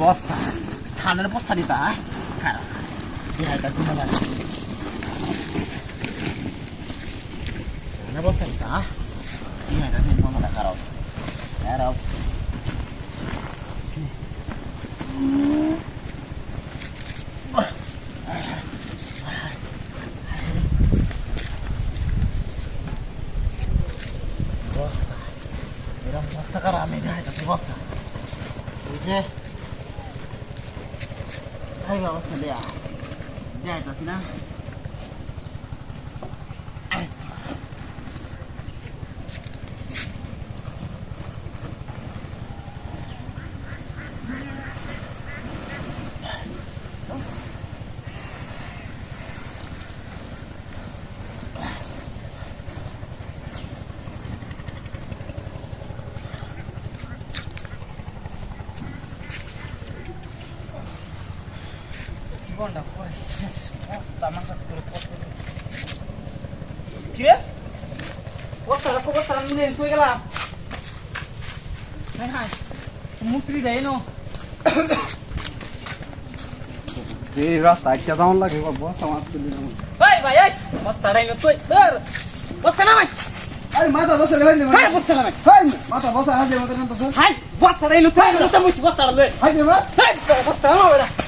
বস্তা। ধানের বস্তা দিতা খারাপ লাগে ধানের বস্তা দিতা বিহারটা দিন মনে খারাপ খারাপ বস্তা। এরকম বস্তা কারা? আমি দেখাইতেছি বস্তা। এই যে এই অবস্থা দেয়া দেখাইতেছি না এই করে বস্তাটা তো বস্তাটা নিয়ে তুই গেলাম হ্যাঁ হ্যাঁ মুক্তি দেয় নো এই রাস্তা একটা দাম লাগে বস্তা মাছ তুলি না ভাই ভাই এই বস্তাটা নিয়ে তুই ধর বস্তা নামাই আরে মাথা বসে রে ভাই হাই বস্তা নামাই হাই মাথা বসে হাতে মাথা না তো হাই বস্তাটা নিয়ে তুই বস্তা মুছি বস্তাটা লই হাই বস্তা নামাই বেটা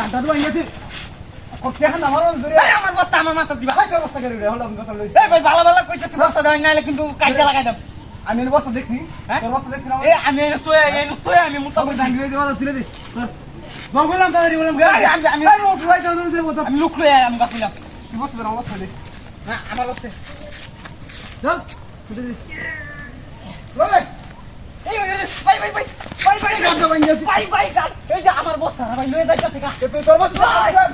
গান্ডা তো জুরি আরে আমার বস্তা আমার মাথা দিবা বস্তা করে ভাই ভালো ভালো কইতেছি বস্তা দেওয়া নাইলে কিন্তু কাজে লাগাই দাম আমি বস্তা দেখছি হ্যাঁ? বস্তা দেখছি আমি তুই তুই আমি দেওয়া তুলে দি বললাম তাড়াতাড়ি বললাম আমি- আমি- আমি লুক লই আমি বাকিলাম কি বস্তা দাও বস্তা দে না আমার বস্তা দাও তুলে এই ভাই ভাই ভাই ভাই ভাই ভাই ভাই ভাই গাল এই যে আমার বস্তা ভাই লই দাইতা থেকে তুই তোর বস্তা